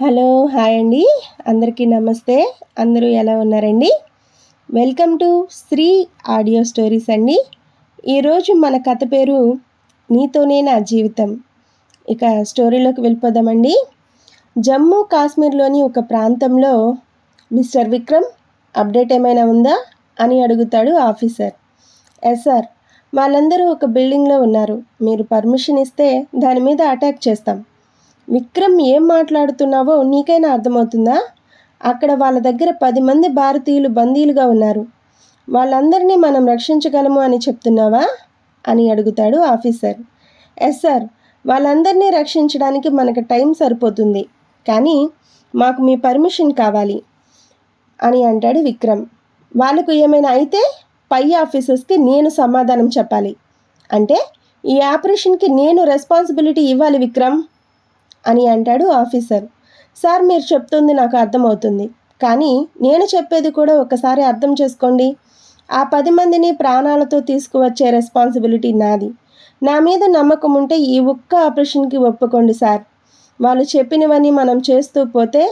Hello hi అండి. అందరికీ నమస్తే. అందరూ ఎలా ఉన్నారండి? Welcome to Shri audio stories అండి. ఈరోజు మన కథ పేరు నీతోనే నా జీవితం. ఇక స్టోరీలోకి వెళ్ళిపోదామండి. జమ్మూ కాశ్మీర్లోని ఒక ప్రాంతంలో మిస్టర్ విక్రమ్ అప్డేట్ ఏమైనా ఉందా అని అడుగుతాడు ఆఫీసర్. ఎస్ సార్ వాళ్ళందరూ ఒక బిల్డింగ్లో ఉన్నారు. మీరు పర్మిషన్ ఇస్తే దాని మీద అటాక్ చేస్తాం. విక్రమ్ ఏం మాట్లాడుతున్నావో నీకైనా అర్థమవుతుందా? అక్కడ వాళ్ళ దగ్గర పది మంది భారతీయులు బందీలుగా ఉన్నారు. వాళ్ళందరినీ మనం రక్షించగలము అని చెప్తున్నావా? అని అడుగుతాడు ఆఫీసర్. ఎస్ సార్ వాళ్ళందరినీ రక్షించడానికి మనకు టైం సరిపోతుంది. కానీ మాకు మీ పర్మిషన్ కావాలి అని అంటాడు విక్రమ్. వాళ్ళకు ఏమైనా అయితే పై ఆఫీసర్స్కి నేను సమాధానం చెప్పాలి. అంటే ఈ ఆపరేషన్కి నేను రెస్పాన్సిబిలిటీ ఇవ్వాలి విక్రమ్. అని అంటాడు ఆఫీసర్. సార్ మీరు చెప్తుంది నాకు అర్థమవుతుంది. కానీ నేను చెప్పేది కూడా ఒకసారి అర్థం చేసుకోండి. ఆ పది మందిని ప్రాణాలతో తీసుకువచ్చే రెస్పాన్సిబిలిటీ నాది. నా మీద నమ్మకం ఉంటే ఈ ఒక్క ఆపరేషన్కి ఒప్పుకోండి సార్. వాళ్ళు చెప్పినవన్నీ మనం చేస్తూ పోతే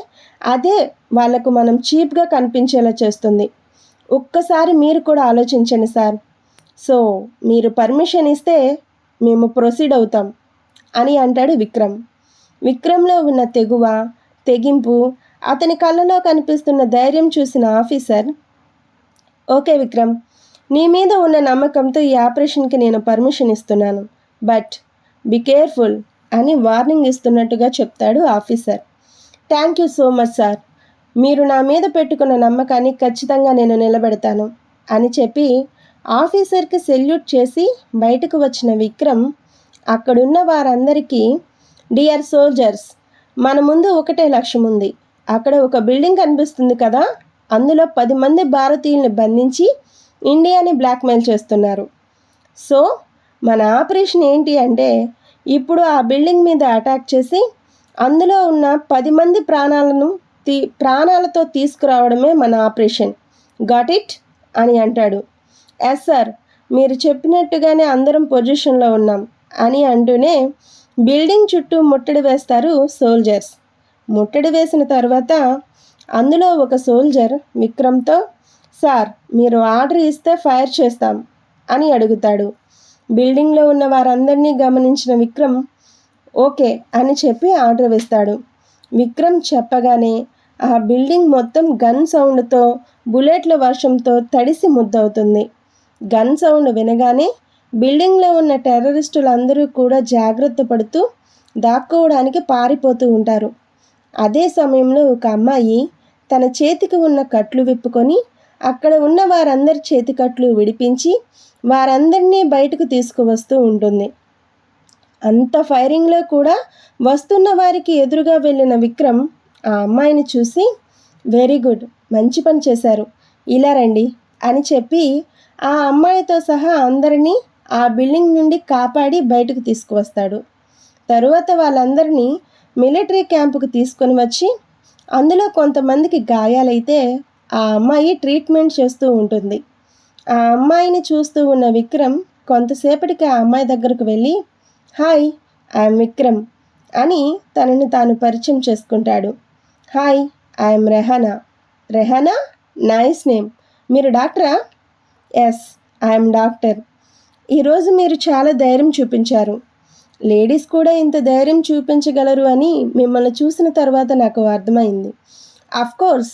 అదే వాళ్ళకు మనం చీప్గా కనిపించేలా చేస్తుంది. ఒక్కసారి మీరు కూడా ఆలోచించండి సార్. సో మీరు పర్మిషన్ ఇస్తే మేము ప్రొసీడ్ అవుతాం అని అంటాడు విక్రమ్. విక్రమ్లో ఉన్న తెగువ తెగింపు అతని కళ్ళలో కనిపిస్తున్న ధైర్యం చూసిన ఆఫీసర్ ఓకే విక్రమ్ నీ మీద ఉన్న నమ్మకంతో ఈ ఆపరేషన్కి నేను పర్మిషన్ ఇస్తున్నాను బట్ బి కేర్ఫుల్ అని వార్నింగ్ ఇస్తున్నట్టుగా చెప్తాడు officer. Thank you so much sir మీరు నా మీద పెట్టుకున్న నమ్మకాన్ని ఖచ్చితంగా నేను నిలబెడతాను అని చెప్పి ఆఫీసర్కి సెల్యూట్ చేసి బయటకు వచ్చిన విక్రమ్ అక్కడున్న వారందరికీ డియర్ సోల్జర్స్ మన ముందు ఒకటే లక్ష్యం ఉంది. అక్కడ ఒక బిల్డింగ్ కనిపిస్తుంది కదా? అందులో పది మంది భారతీయుల్ని బంధించి ఇండియాని బ్లాక్మెయిల్ చేస్తున్నారు. సో మన ఆపరేషన్ ఏంటి అంటే ఇప్పుడు ఆ బిల్డింగ్ మీద అటాక్ చేసి అందులో ఉన్న పది మంది ప్రాణాలను తీ ప్రాణాలతో తీసుకురావడమే మన ఆపరేషన్. గాట్ ఇట్ అని అంటాడు. ఎస్ సార్ మీరు చెప్పినట్టుగానే అందరం పొజిషన్లో ఉన్నాం. అని అంటూనే బిల్డింగ్ చుట్టూ ముట్టడి వేస్తారు సోల్జర్స్. ముట్టడి వేసిన తర్వాత అందులో ఒక సోల్జర్ విక్రమ్తో సార్ మీరు ఆర్డర్ ఇస్తే ఫైర్ చేస్తాం అని అడుగుతాడు. బిల్డింగ్లో ఉన్న వారందరినీ గమనించిన విక్రమ్ ఓకే అని చెప్పి ఆర్డర్ వేస్తాడు. విక్రమ్ చెప్పగానే ఆ బిల్డింగ్ మొత్తం గన్ సౌండ్తో బుల్లెట్ల వర్షంతో తడిసి ముద్దవుతుంది. గన్ సౌండ్ వినగానే బిల్డింగ్లో ఉన్న టెర్రరిస్టులు అందరూ కూడా జాగ్రత్త పడుతూ దాక్కోవడానికి పారిపోతూ ఉంటారు. అదే సమయంలో ఒక అమ్మాయి తన చేతికి ఉన్న కట్లు విప్పుకొని అక్కడ ఉన్న వారందరి చేతి కట్లు విడిపించి వారందరినీ బయటకు తీసుకువస్తూ ఉంటుంది. అంత ఫైరింగ్లో కూడా వస్తున్న వారికి ఎదురుగా వెళ్ళిన విక్రమ్ ఆ అమ్మాయిని చూసి వెరీ గుడ్ మంచి పని చేశారు. ఇలా రండి అని చెప్పి ఆ అమ్మాయితో సహా అందరినీ ఆ బిల్డింగ్ నుండి కాపాడి బయటకు తీసుకువస్తాడు. తరువాత వాళ్ళందరినీ మిలిటరీ క్యాంపుకు తీసుకొని వచ్చి అందులో కొంతమందికి గాయాలైతే ఆ అమ్మాయి ట్రీట్మెంట్ చేస్తూ ఉంటుంది. ఆ అమ్మాయిని చూస్తూ ఉన్న విక్రమ్ కొంతసేపటికి ఆ అమ్మాయి దగ్గరకు వెళ్ళి హాయ్ ఐఎమ్ విక్రమ్ అని తనని తాను పరిచయం చేసుకుంటాడు. Hi I'm Rehana. Rehana? Nice name. మీరు డాక్టరా? Yes I'm doctor. ఈరోజు మీరు చాలా ధైర్యం చూపించారు. లేడీస్ కూడా ఇంత ధైర్యం చూపించగలరు అని మిమ్మల్ని చూసిన తర్వాత నాకు అర్థమైంది. కోర్స్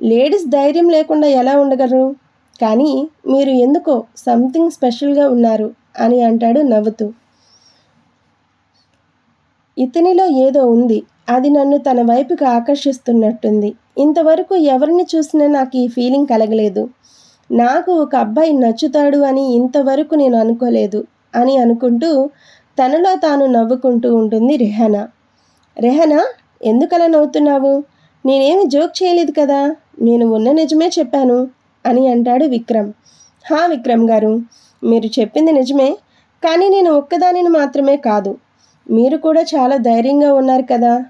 లేడీస్ ధైర్యం లేకుండా ఎలా ఉండగలరు? కానీ మీరు ఎందుకో సంథింగ్ స్పెషల్గా ఉన్నారు అని అంటాడు నవ్వుతూ. ఇతనిలో ఏదో ఉంది. అది నన్ను తన వైపుకి ఆకర్షిస్తున్నట్టుంది. ఇంతవరకు ఎవరిని చూసినా నాకు ఈ ఫీలింగ్ కలగలేదు. నాకు ఒక అబ్బాయి నచ్చుతాడు అని ఇంతవరకు నేను అనుకోలేదు అని అనుకుంటూ తనలో తాను నవ్వుకుంటూ ఉంటుంది రెహనా. రెహనా ఎందుకలా నవ్వుతున్నావు? నేనేమి జోక్ చేయలేదు కదా? నేను ఉన్న నిజమే చెప్పాను అని అంటాడు విక్రమ్. హా విక్రమ్ గారు మీరు చెప్పింది నిజమే కానీ నేను ఒక్కదానిని మాత్రమే కాదు. మీరు కూడా చాలా ధైర్యంగా ఉన్నారు కదా?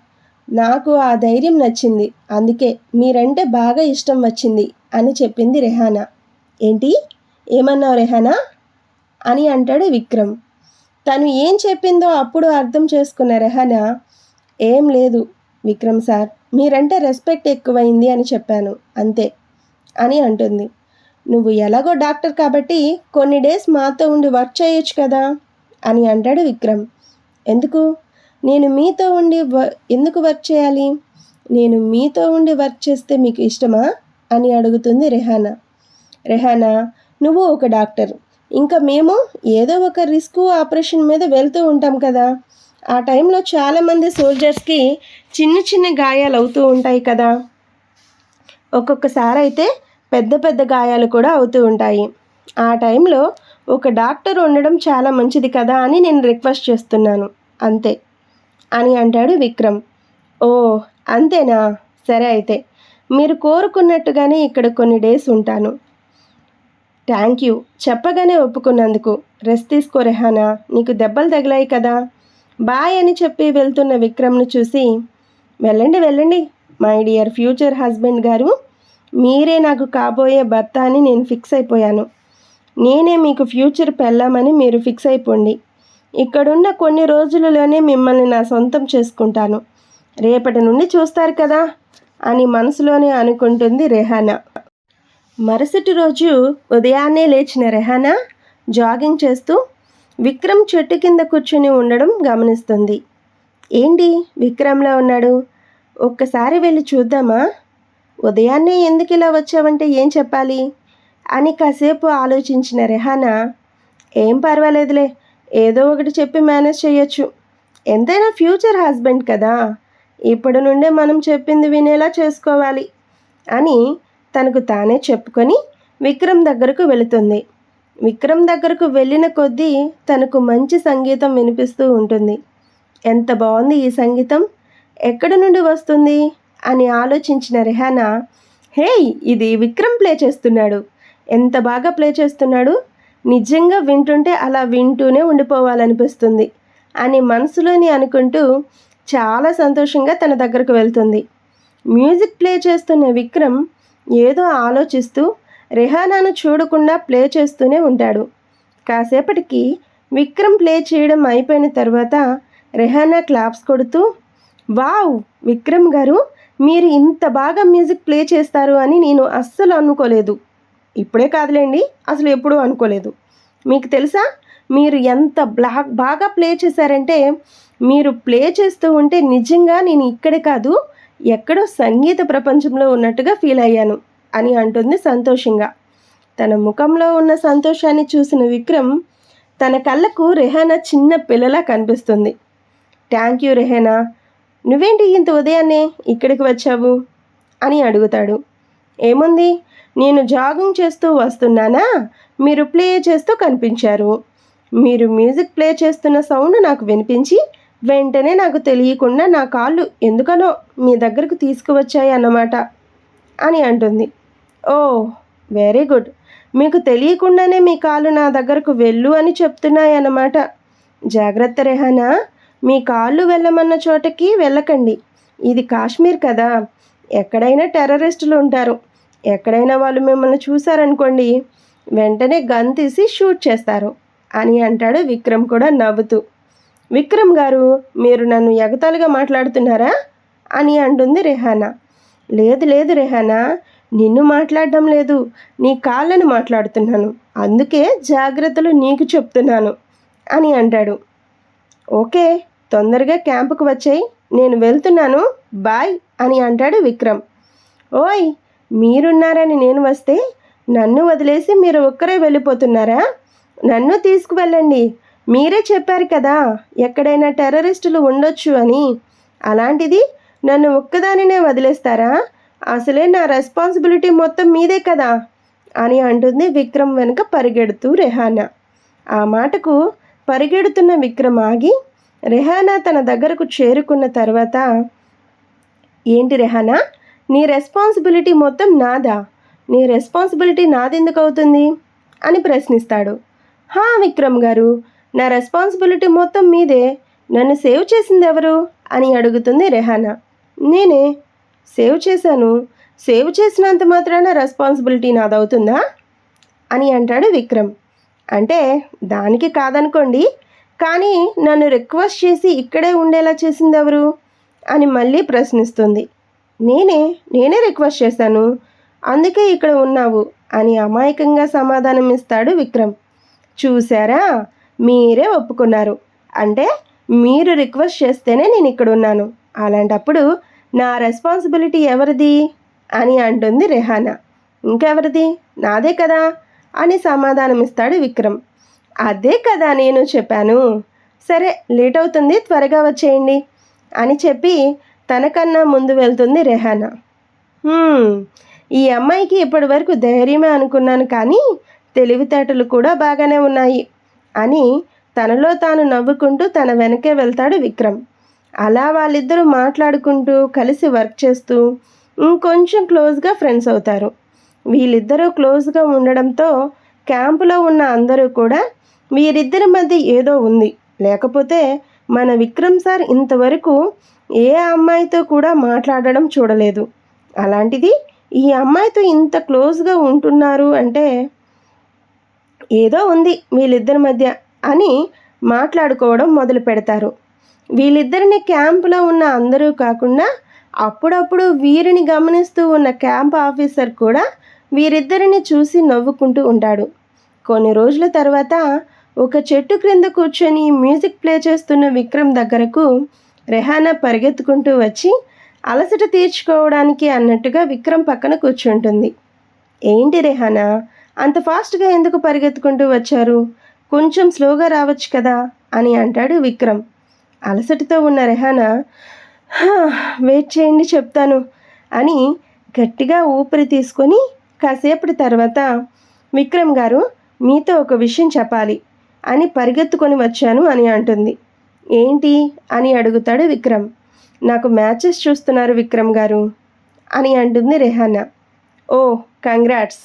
నాకు ఆ ధైర్యం నచ్చింది అందుకే మీరంటే బాగా ఇష్టం వచ్చింది అని చెప్పింది రెహానా. ఏంటి? ఏమన్నావు రెహానా? అని అంటాడు విక్రమ్. తను ఏం చెప్పిందో అప్పుడు అర్థం చేసుకున్న రెహానా ఏం లేదు విక్రమ్ సార్ మీరంటే రెస్పెక్ట్ ఎక్కువైంది అని చెప్పాను అంతే అని అంటుంది. నువ్వు ఎలాగో డాక్టర్ కాబట్టి కొన్ని డేస్ మాతో ఉండి వర్క్ చేయొచ్చు కదా? అని అంటాడు విక్రమ్. ఎందుకు? నేను మీతో ఉండి వ- ఎందుకు వర్క్ చేయాలి? నేను మీతో ఉండి వర్క్ చేస్తే మీకు ఇష్టమా? అని అడుగుతుంది రెహానా. రెహానా నువ్వు ఒక డాక్టర్. ఇంకా మేము ఏదో ఒక రిస్క్ ఆపరేషన్ మీద వెళ్తూ ఉంటాం కదా. ఆ టైంలో చాలామంది సోల్జర్స్కి చిన్న చిన్న గాయాలు అవుతూ ఉంటాయి కదా. ఒక్కొక్కసారి అయితే పెద్ద పెద్ద గాయాలు కూడా అవుతూ ఉంటాయి. ఆ టైంలో ఒక డాక్టర్ ఉండడం చాలా మంచిది కదా అని నేను రిక్వెస్ట్ చేస్తున్నాను. అంతే. అని అంటాడు విక్రమ్. ఓ అంతేనా? సరే అయితే. మీరు కోరుకున్నట్టుగానే ఇక్కడ కొన్ని డేస్ ఉంటాను. Thank you. చెప్పగానే ఒప్పుకున్నందుకు రెస్ట్ తీసుకో రెహానా నీకు దెబ్బలు తగిలాయి కదా. బాయ్ అని చెప్పి వెళ్తున్న విక్రమ్ను చూసి వెళ్ళండి వెళ్ళండి మై డియర్ ఫ్యూచర్ హస్బెండ్ గారు. మీరే నాకు కాబోయే భర్త అని నేను ఫిక్స్ అయిపోయాను. నేనే మీకు ఫ్యూచర్ పెళ్ళామని మీరు ఫిక్స్ అయిపోండి. ఇక్కడున్న కొన్ని రోజులలోనే మిమ్మల్ని నా సొంతం చేసుకుంటాను. రేపటి నుండి చూస్తారు కదా అని మనసులోనే అనుకుంటుంది రెహానా. మరుసటి రోజు ఉదయాన్నే లేచిన రెహానా జాగింగ్ చేస్తూ విక్రమ్ చెట్టు కింద కూర్చుని ఉండడం గమనిస్తుంది. ఏంటి? విక్రమ్లా ఉన్నాడు? ఒక్కసారి వెళ్ళి చూద్దామా? ఉదయాన్నే ఎందుకు ఇలా వచ్చావంటే ఏం చెప్పాలి? అని కాసేపు ఆలోచించిన రెహానా ఏం పర్వాలేదులే ఏదో ఒకటి చెప్పి మేనేజ్ చేయొచ్చు. ఎంతైనా ఫ్యూచర్ హస్బెండ్ కదా ఇప్పటి నుండే మనం చెప్పింది వినేలా చేసుకోవాలి అని తనకు తానే చెప్పుకొని విక్రమ్ దగ్గరకు వెళుతుంది. విక్రమ్ దగ్గరకు వెళ్ళిన కొద్దీ తనకు మంచి సంగీతం వినిపిస్తూ ఉంటుంది. ఎంత బాగుంది ఈ సంగీతం? ఎక్కడి నుండి వస్తుంది? అని ఆలోచించిన రెహానా హేయ్ ఇది విక్రమ్ ప్లే చేస్తున్నాడు. ఎంత బాగా ప్లే చేస్తున్నాడు? నిజంగా వింటుంటే అలా వింటూనే ఉండిపోవాలనిపిస్తుంది అని మనసులోని అనుకుంటూ చాలా సంతోషంగా తన దగ్గరకు వెళ్తుంది. మ్యూజిక్ ప్లే చేస్తున్న విక్రమ్ ఏదో ఆలోచిస్తూ రెహానాను చూడకుండా ప్లే చేస్తూనే ఉంటాడు. కాసేపటికి విక్రమ్ ప్లే చేయడం అయిపోయిన తర్వాత రెహానా క్లాప్స్ కొడుతూ వావ్ విక్రమ్ గారు మీరు ఇంత బాగా మ్యూజిక్ ప్లే చేస్తారు అని నేను అస్సలు అనుకోలేదు. ఇప్పుడే కాదులేండి అసలు ఎప్పుడూ అనుకోలేదు. మీకు తెలుసా మీరు ఎంత బ్లా బాగా ప్లే చేశారంటే మీరు ప్లే చేస్తూ ఉంటే నిజంగా నేను ఇక్కడే కాదు ఎక్కడో సంగీత ప్రపంచంలో ఉన్నట్టుగా ఫీల్ అయ్యాను అని అంటుంది సంతోషంగా. తన ముఖంలో ఉన్న సంతోషాన్ని చూసిన విక్రమ్ తన కళ్ళకు రెహానా చిన్న పిల్లలా కనిపిస్తుంది. Thank you Rehana. నువ్వేంటి ఇంత ఉదయాన్నే ఇక్కడికి వచ్చావు? అని అడుగుతాడు. ఏముంది? నేను జాగింగ్ చేస్తూ వస్తున్నానా? మీరు ప్లే చేస్తూ కనిపించారు. మీరు మ్యూజిక్ ప్లే చేస్తున్న సౌండ్ నాకు వినిపించి వెంటనే నాకు తెలియకుండా నా కాళ్ళు ఎందుకనో మీ దగ్గరకు తీసుకువచ్చాయి అన్నమాట అని అంటుంది. Oh very good. మీకు తెలియకుండానే మీ కాళ్ళు నా దగ్గరకు వెళ్ళు అని చెప్తున్నాయి అన్నమాట. జాగ్రత్త రెహానా. మీ కాళ్ళు వెళ్ళమన్న చోటకి వెళ్ళకండి. ఇది కాశ్మీర్ కదా. ఎక్కడైనా టెర్రరిస్టులు ఉంటారు. ఎక్కడైనా వాళ్ళు మిమ్మల్ని చూశారనుకోండి వెంటనే గన్ తీసి షూట్ చేస్తారు అని అంటాడు విక్రమ్ కూడా నవ్వుతూ. విక్రమ్ గారు మీరు నన్ను ఎగతాళిగా మాట్లాడుతున్నారా? అని అంటుంది రెహానా. లేదు లేదు రెహానా నిన్ను మాట్లాడడం లేదు నీ కాళ్ళను మాట్లాడుతున్నాను అందుకే జాగ్రత్తలు నీకు చెప్తున్నాను అని అంటాడు. ఓకే తొందరగా క్యాంపుకు వచ్చాయి నేను వెళ్తున్నాను బాయ్ అని అంటాడు విక్రమ్. ఓయ్ మీరున్నారని నేను వస్తే నన్ను వదిలేసి మీరు ఒక్కరే వెళ్ళిపోతున్నారా? నన్ను తీసుకువెళ్ళండి మీరే చెప్పారు కదా ఎక్కడైనా టెర్రరిస్టులు ఉండొచ్చు అని. అలాంటిది నన్ను ఒక్కదానినే వదిలేస్తారా? అసలే నా రెస్పాన్సిబిలిటీ మొత్తం మీదే కదా అని అంటుంది విక్రమ్ వెనుక పరిగెడుతూ రెహానా. ఆ మాటకు పరిగెడుతున్న విక్రమ్ ఆగి రెహానా తన దగ్గరకు చేరుకున్న తర్వాత ఏంటి రెహానా నీ రెస్పాన్సిబిలిటీ మొత్తం నాదా? నీ రెస్పాన్సిబిలిటీ నాదెందుకు అవుతుంది అని ప్రశ్నిస్తాడు. హా విక్రమ్ గారు నా రెస్పాన్సిబిలిటీ మొత్తం మీదే. నన్ను సేవ్ చేసింది ఎవరు? అని అడుగుతుంది రెహానా. నేనే. సేవ్ చేశాను. సేవ్ చేసినంత మాత్రాన రెస్పాన్సిబిలిటీ నాదవుతుందా? అని అంటాడు విక్రమ్. అంటే దానికి కాదనుకోండి. కానీ నన్ను రిక్వెస్ట్ చేసి ఇక్కడే ఉండేలా చేసింది ఎవరు? అని మళ్ళీ ప్రశ్నిస్తుంది. నేనే. నేనే రిక్వెస్ట్ చేశాను. అందుకే ఇక్కడ ఉన్నావు అని అమాయకంగా సమాధానం ఇస్తాడు విక్రమ్. చూసారా మీరే ఒప్పుకున్నారు. అంటే మీరు రిక్వెస్ట్ చేస్తేనే నేను ఇక్కడ ఉన్నాను. అలాంటప్పుడు నా రెస్పాన్సిబిలిటీ ఎవరిది? అని అంటుంది రెహానా. ఇంకెవరిది? నాదే కదా? అని సమాధానం ఇస్తాడు విక్రమ్. అదే కదా నేను చెప్పాను. సరే లేట్ అవుతుంది త్వరగా వచ్చేయండి అని చెప్పి తనకన్నా ముందు వెళ్తుంది రెహానా. ఈ అమ్మాయికి ఇప్పటి వరకు ధైర్యమే అనుకున్నాను కానీ తెలివితేటలు కూడా బాగానే ఉన్నాయి. అని తనలో తాను నవ్వుకుంటూ తన వెనకే వెళ్తాడు విక్రమ్. అలా వాళ్ళిద్దరూ మాట్లాడుకుంటూ కలిసి వర్క్ చేస్తూ ఇంకొంచెం క్లోజ్గా ఫ్రెండ్స్ అవుతారు. వీళ్ళిద్దరూ క్లోజ్గా ఉండడంతో క్యాంపులో ఉన్న అందరూ కూడా వీరిద్దరి మధ్య ఏదో ఉంది. లేకపోతే మన విక్రమ్ సార్ ఇంతవరకు ఏ అమ్మాయితో కూడా మాట్లాడడం చూడలేదు. అలాంటిది ఈ అమ్మాయితో ఇంత క్లోజ్గా ఉంటున్నారు అంటే ఏదో ఉంది వీళ్ళిద్దరి మధ్య అని మాట్లాడుకోవడం మొదలు పెడతారు. వీళ్ళిద్దరిని క్యాంపులో ఉన్న అందరూ కాకుండా అప్పుడప్పుడు వీరిని గమనిస్తూ ఉన్న క్యాంప్ ఆఫీసర్ కూడా వీరిద్దరిని చూసి నవ్వుకుంటూ ఉంటాడు. కొన్ని రోజుల తర్వాత ఒక చెట్టు క్రింద కూర్చొని మ్యూజిక్ ప్లే చేస్తున్న విక్రమ్ దగ్గరకు రెహానా పరిగెత్తుకుంటూ వచ్చి అలసట తీర్చుకోవడానికి అన్నట్టుగా విక్రమ్ పక్కన కూర్చుంటుంది. ఏంటి రెహానా అంత ఫాస్ట్గా ఎందుకు పరిగెత్తుకుంటూ వచ్చారు? కొంచెం స్లోగా రావచ్చు కదా? అని అంటాడు విక్రమ్. అలసటతో ఉన్న రెహానా వెయిట్ చేయండి చెప్తాను అని గట్టిగా ఊపిరి తీసుకొని కాసేపటి తర్వాత విక్రమ్ గారు మీతో ఒక విషయం చెప్పాలి అని పరిగెత్తుకొని వచ్చాను అని అంటుంది. ఏంటి? అని అడుగుతాడు విక్రమ్. నాకు మ్యాచెస్ చూస్తున్నారు విక్రమ్ గారు అని అంటుంది రెహానా. Oh congrats!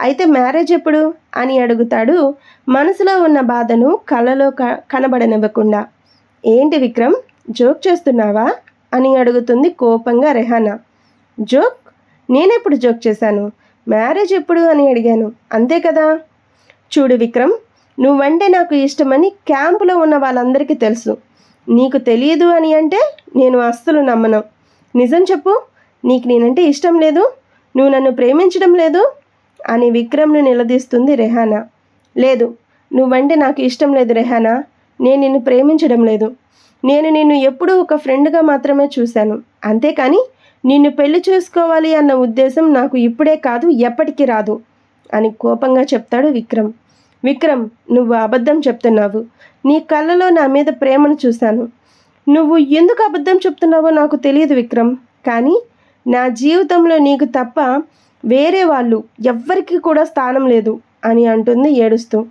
అయితే మ్యారేజ్ ఎప్పుడు? అని అడుగుతాడు. మనసులో ఉన్న బాధను కళ్ళలో క కనబడనివ్వకుండా. ఏంటి విక్రమ్? జోక్ చేస్తున్నావా? అని అడుగుతుంది కోపంగా రెహానా. జోక్? నేనెప్పుడు జోక్ చేశాను? మ్యారేజ్ ఎప్పుడు అని అడిగాను. అంతే కదా? చూడు విక్రమ్ నువ్వంటే నాకు ఇష్టమని క్యాంపులో ఉన్న వాళ్ళందరికీ తెలుసు. నీకు తెలియదు అని అంటే నేను అస్సలు నమ్మను. నిజం చెప్పు నీకు నేనంటే ఇష్టం లేదు? నువ్వు నన్ను ప్రేమించడం లేదు? అని విక్రమ్ను నిలదీస్తుంది రెహానా. లేదు నువ్వంటే నాకు ఇష్టం లేదు రెహానా. నేను నిన్ను ప్రేమించడం లేదు. నేను నిన్ను ఎప్పుడూ ఒక ఫ్రెండ్గా మాత్రమే చూశాను. అంతేకాని నిన్ను పెళ్ళి చేసుకోవాలి అన్న ఉద్దేశం నాకు ఇప్పుడే కాదు ఎప్పటికీ రాదు అని కోపంగా చెప్తాడు విక్రమ్. విక్రమ్ నువ్వు అబద్ధం చెప్తున్నావు. నీ కళ్ళలో నా మీద ప్రేమను చూశాను. నువ్వు ఎందుకు అబద్ధం చెప్తున్నావో నాకు తెలియదు విక్రమ్. కానీ నా జీవితంలో నీకు తప్ప వేరే వాళ్ళు ఎవ్వరికి కూడా స్థానం లేదు అని అంటుంది ఏడుస్తూ.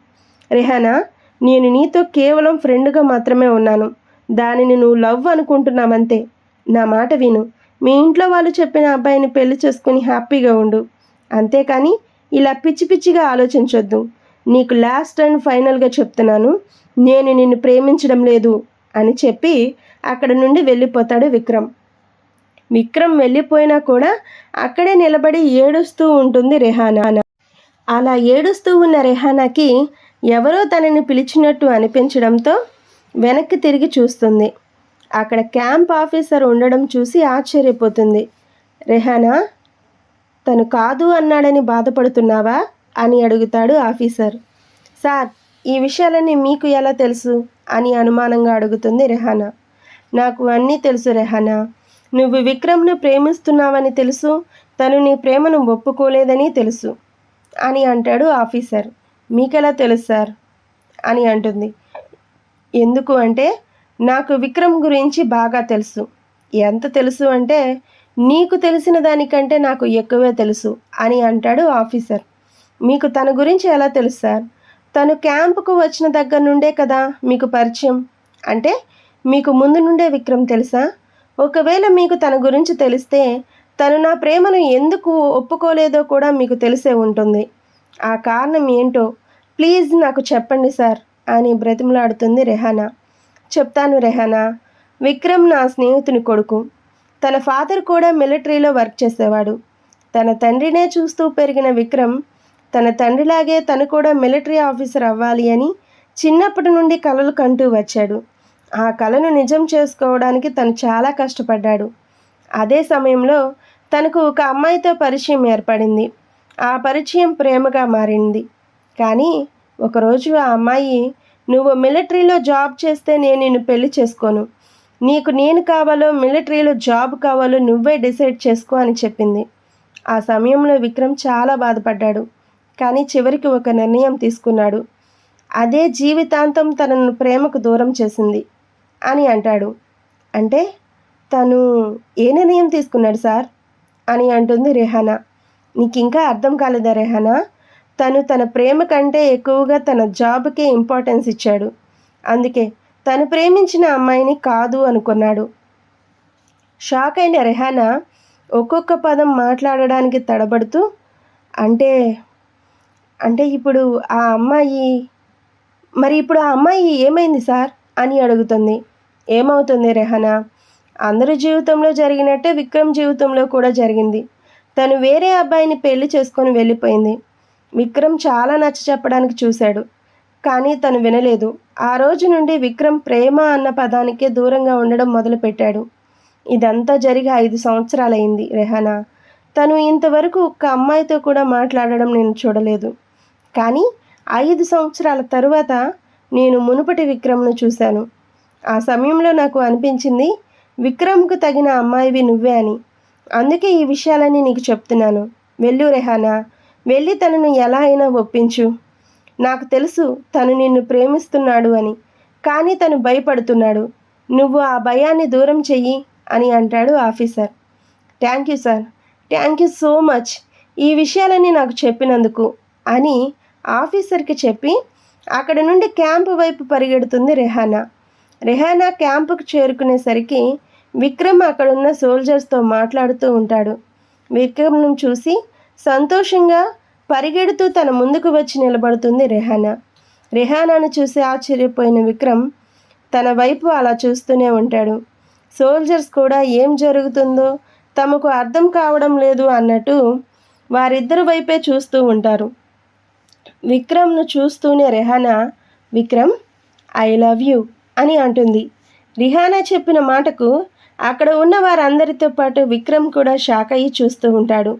రెహానా నేను నీతో కేవలం ఫ్రెండ్గా మాత్రమే ఉన్నాను. దానిని నువ్వు లవ్ అనుకుంటున్నావంతే. నా మాట విను. మీ ఇంట్లో వాళ్ళు చెప్పిన అబ్బాయిని పెళ్ళి చేసుకుని హ్యాపీగా ఉండు. అంతేకాని ఇలా పిచ్చి పిచ్చిగా ఆలోచించొద్దు. నీకు లాస్ట్ అండ్ ఫైనల్గా చెప్తున్నాను. నేను నిన్ను ప్రేమించడం లేదు అని చెప్పి అక్కడ నుండి వెళ్ళిపోతాడు విక్రమ్. విక్రమ్ వెళ్ళిపోయినా కూడా అక్కడే నిలబడి ఏడుస్తూ ఉంటుంది రెహానా. అలా ఏడుస్తూ ఉన్న రెహానాకి ఎవరో తనని పిలిచినట్టు అనిపించడంతో వెనక్కి తిరిగి చూస్తుంది. అక్కడ క్యాంప్ ఆఫీసర్ ఉండడం చూసి ఆశ్చర్యపోతుంది. రెహానా తను కాదు అన్నాడని బాధపడుతున్నావా? అని అడుగుతాడు ఆఫీసర్. సార్ ఈ విషయాలన్నీ మీకు ఎలా తెలుసు? అని అనుమానంగా అడుగుతుంది రెహానా. నాకు అన్నీ తెలుసు రెహానా. నువ్వు విక్రమ్ను ప్రేమిస్తున్నావని తెలుసు తను నీ ప్రేమను ఒప్పుకోలేదని తెలుసు అని అంటాడు ఆఫీసర్. మీకెలా తెలుసు సార్? అని అంటుంది. ఎందుకు అంటే నాకు విక్రమ్ గురించి బాగా తెలుసు. ఎంత తెలుసు అంటే నీకు తెలిసిన దానికంటే నాకు ఎక్కువే తెలుసు అని అంటాడు ఆఫీసర్. మీకు తన గురించి ఎలా తెలుసు సార్? తను క్యాంపుకు వచ్చిన దగ్గర నుండే కదా మీకు పరిచయం? అంటే మీకు ముందు నుండే విక్రమ్ తెలుసా? ఒకవేళ మీకు తన గురించి తెలిస్తే తను నా ప్రేమను ఎందుకు ఒప్పుకోలేదో కూడా మీకు తెలిసే ఉంటుంది. ఆ కారణం ఏంటో ప్లీజ్ నాకు చెప్పండి సార్ అని బ్రతిమలాడుతుంది రెహానా. చెప్తాను రెహానా విక్రమ్ నా స్నేహితుని కొడుకు. తన ఫాదర్ కూడా మిలిటరీలో వర్క్ చేసేవాడు. తన తండ్రినే చూస్తూ పెరిగిన విక్రమ్ తన తండ్రిలాగే తను కూడా మిలిటరీ ఆఫీసర్ అవ్వాలి అని చిన్నప్పటి నుండి కలలు కంటూ వచ్చాడు. ఆ కలను నిజం చేసుకోవడానికి తను చాలా కష్టపడ్డాడు. అదే సమయంలో తనకు ఒక అమ్మాయితో పరిచయం ఏర్పడింది. ఆ పరిచయం ప్రేమగా మారింది. కానీ ఒకరోజు ఆ అమ్మాయి నువ్వు మిలిటరీలో జాబ్ చేస్తే నేను నిన్ను పెళ్ళి చేసుకోను. నీకు నేను కావాలో మిలిటరీలో జాబ్ కావాలో నువ్వే డిసైడ్ చేసుకో అని చెప్పింది. ఆ సమయంలో విక్రమ్ చాలా బాధపడ్డాడు. కానీ చివరికి ఒక నిర్ణయం తీసుకున్నాడు. అదే జీవితాంతం తనను ప్రేమకు దూరం చేసింది. అని అంటాడు. అంటే తను ఏ నిర్ణయం తీసుకున్నాడు సార్? అని అంటుంది రెహానా. నీకు ఇంకా అర్థం కాలేదా రెహానా? తను తన ప్రేమ కంటే ఎక్కువగా తన జాబ్కే ఇంపార్టెన్స్ ఇచ్చాడు. అందుకే తను ప్రేమించిన అమ్మాయిని కాదు అనుకున్నాడు. షాక్ అయిన రెహానా. ఒక్కొక్క పదం మాట్లాడడానికి తడబడుతూ అంటే అంటే ఇప్పుడు ఆ అమ్మాయి మరి ఇప్పుడు ఆ అమ్మాయి ఏమైంది సార్? అని అడుగుతుంది. ఏమవుతుంది రెహనా? అందరి జీవితంలో జరిగినట్టే విక్రమ్ జీవితంలో కూడా జరిగింది. తను వేరే అబ్బాయిని పెళ్ళి చేసుకొని వెళ్ళిపోయింది. విక్రమ్ చాలా నచ్చ చెప్పడానికి చూశాడు కానీ తను వినలేదు. ఆ రోజు నుండి విక్రమ్ ప్రేమ అన్న పదానికే దూరంగా ఉండడం మొదలుపెట్టాడు. ఇదంతా జరిగి ఐదు సంవత్సరాలైంది రెహానా. తను ఇంతవరకు ఒక్క అమ్మాయితో కూడా మాట్లాడడం నేను చూడలేదు. కానీ ఐదు సంవత్సరాల తరువాత నేను మునుపటి విక్రమ్ను చూశాను. ఆ సమయంలో నాకు అనిపించింది విక్రమ్కు తగిన అమ్మాయివి నువ్వే అని. అందుకే ఈ విషయాలన్నీ నీకు చెప్తున్నాను. వెళ్ళు రెహానా. వెళ్ళి తనను ఎలా అయినా ఒప్పించు. నాకు తెలుసు తను నిన్ను ప్రేమిస్తున్నాడు అని కానీ తను భయపడుతున్నాడు. నువ్వు ఆ భయాన్ని దూరం చెయ్యి అని అంటాడు officer. Thank you sir. Thank you so much. ఈ విషయాలన్నీ నాకు చెప్పినందుకు అని ఆఫీసర్కి చెప్పి అక్కడ నుండి క్యాంపు వైపు పరిగెడుతుంది రెహానా. రెహానా క్యాంపుకు చేరుకునేసరికి విక్రమ్ అక్కడున్న సోల్జర్స్తో మాట్లాడుతూ ఉంటాడు. విక్రమ్ను చూసి సంతోషంగా పరిగెడుతూ తన ముందుకు వచ్చి నిలబడుతుంది రెహానా. రెహానాను చూసి ఆశ్చర్యపోయిన విక్రమ్ తన వైపు అలా చూస్తూనే ఉంటాడు. సోల్జర్స్ కూడా ఏం జరుగుతుందో తమకు అర్థం కావడం లేదు అన్నట్టు వారిద్దరి వైపే చూస్తూ ఉంటారు. విక్రమ్ను చూస్తూనే Rehana Vikram I love you. అని అంటుంది. రిహానా చెప్పిన మాటకు అక్కడ ఉన్న వారందరితో పాటు విక్రమ్ కూడా షాక్ అయ్యి చూస్తూ ఉంటాడు.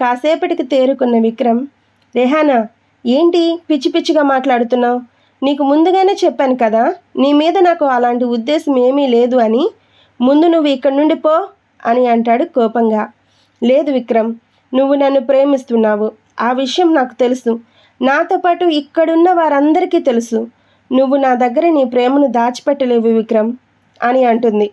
కాసేపటికి తేరుకున్న విక్రమ్ రెహానా ఏంటి పిచ్చి పిచ్చిగా మాట్లాడుతున్నావు? నీకు ముందుగానే చెప్పాను కదా నీ మీద నాకు అలాంటి ఉద్దేశం ఏమీ లేదు అని. ముందు నువ్వు ఇక్కడి నుండి పో అని అంటాడు కోపంగా. లేదు విక్రమ్ నువ్వు నన్ను ప్రేమిస్తున్నావు. ఆ విషయం నాకు తెలుసు. నాతో పాటు ఇక్కడున్న వారందరికీ తెలుసు. నువ్వు నా దగ్గర నీ ప్రేమను దాచిపెట్టలేవు విక్రమ్ అని అంటుంది.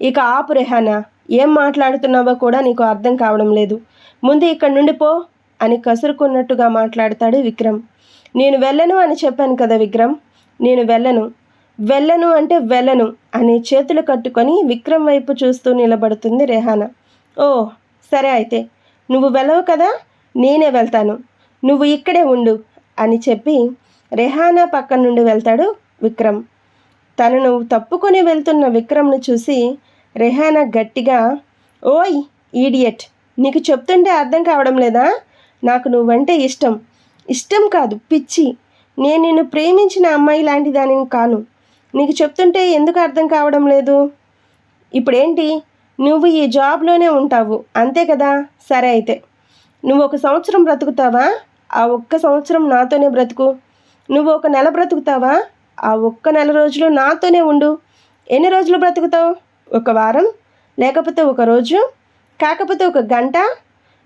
ఇక ఆపు రెహానా ఏం మాట్లాడుతున్నావో కూడా నీకు అర్థం కావడం లేదు. ముందు ఇక్కడి నుండి పో అని కసురుకున్నట్టుగా మాట్లాడతాడు విక్రమ్. నేను వెళ్ళను అని చెప్పాను కదా విక్రమ్? నేను వెళ్ళను. వెళ్ళను అంటే వెళ్ళను అని చేతులు కట్టుకొని విక్రమ్ వైపు చూస్తూ నిలబడుతుంది రెహానా. ఓ సరే అయితే. నువ్వు వెళ్ళవు కదా? నేనే వెళ్తాను. నువ్వు ఇక్కడే ఉండు అని చెప్పి రెహానా పక్క నుండి వెళ్తాడు విక్రమ్. తనను తప్పుకొని వెళ్తున్న విక్రమ్ను చూసి రెహానా గట్టిగా ఓయ్ ఈడియట్ నీకు చెప్తుంటే అర్థం కావడం లేదా? నాకు నువ్వంటే ఇష్టం. ఇష్టం కాదు పిచ్చి. నేను నిన్ను ప్రేమించిన అమ్మాయి లాంటి దానిని కాను. నీకు చెప్తుంటే ఎందుకు అర్థం కావడం లేదు? ఇప్పుడేంటి? నువ్వు ఈ జాబ్లోనే ఉంటావు అంతే కదా? సరే అయితే. నువ్వు ఒక సంవత్సరం బ్రతుకుతావా? ఆ ఒక్క సంవత్సరం నాతోనే బ్రతుకు. నువ్వు ఒక నెల బ్రతుకుతావా? ఆ ఒక్క నెల రోజులు నాతోనే ఉండు. ఎన్ని రోజులు బ్రతుకుతావు? ఒక వారం? లేకపోతే ఒక రోజు? కాకపోతే ఒక గంట?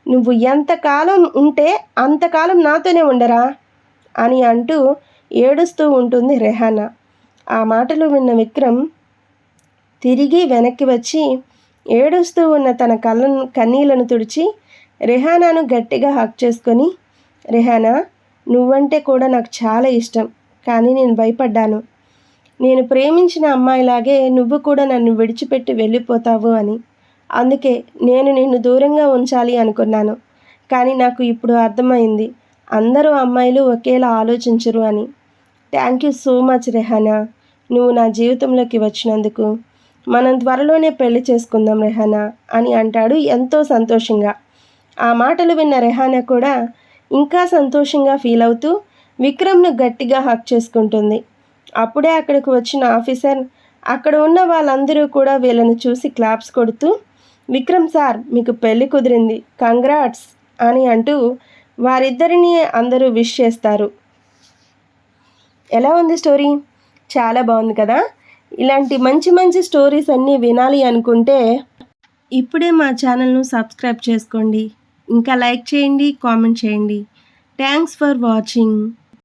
నువ్వు ఎంతకాలం ఉంటే అంతకాలం నాతోనే ఉండరా? అని అంటూ ఏడుస్తూ ఉంటుంది రెహానా. ఆ మాటలు విన్న విక్రమ్ తిరిగి వెనక్కి వచ్చి ఏడుస్తూ ఉన్న తన కళ్ళను కన్నీళ్ళను తుడిచి రెహానాను గట్టిగా హక్ చేసుకొని రెహానా నువ్వంటే కూడా నాకు చాలా ఇష్టం కానీ నేను భయపడ్డాను. నేను ప్రేమించిన అమ్మాయిలాగే నువ్వు కూడా నన్ను విడిచిపెట్టి వెళ్ళిపోతావు అని. అందుకే నేను నిన్ను దూరంగా ఉంచాలి అనుకున్నాను కానీ నాకు ఇప్పుడు అర్థమైంది అందరూ అమ్మాయిలు ఒకేలా ఆలోచించరు అని. Thank you so much Rehana నువ్వు నా జీవితంలోకి వచ్చినందుకు. మనం త్వరలోనే పెళ్ళి చేసుకుందాం రెహానా అని అంటాడు ఎంతో సంతోషంగా. ఆ మాటలు విన్న రెహానా కూడా ఇంకా సంతోషంగా ఫీల్ అవుతూ విక్రమ్ను గట్టిగా హక్ చేసుకుంటుంది. అప్పుడే అక్కడికి వచ్చిన ఆఫీసర్ అక్కడ ఉన్న వాళ్ళందరూ కూడా వీళ్ళని చూసి క్లాప్స్ కొడుతూ విక్రమ్ సార్ మీకు పెళ్ళి కుదిరింది. కంగ్రాట్స్ అని అంటూ వారిద్దరిని అందరూ విష్ చేస్తారు. ఎలా ఉంది స్టోరీ? చాలా బాగుంది కదా? ఇలాంటి మంచి మంచి స్టోరీస్ అన్నీ వినాలి అనుకుంటే ఇప్పుడే మా ఛానల్ను సబ్స్క్రైబ్ చేసుకోండి. ఇంకా లైక్ చేయండి కామెంట్ చేయండి. Thanks for watching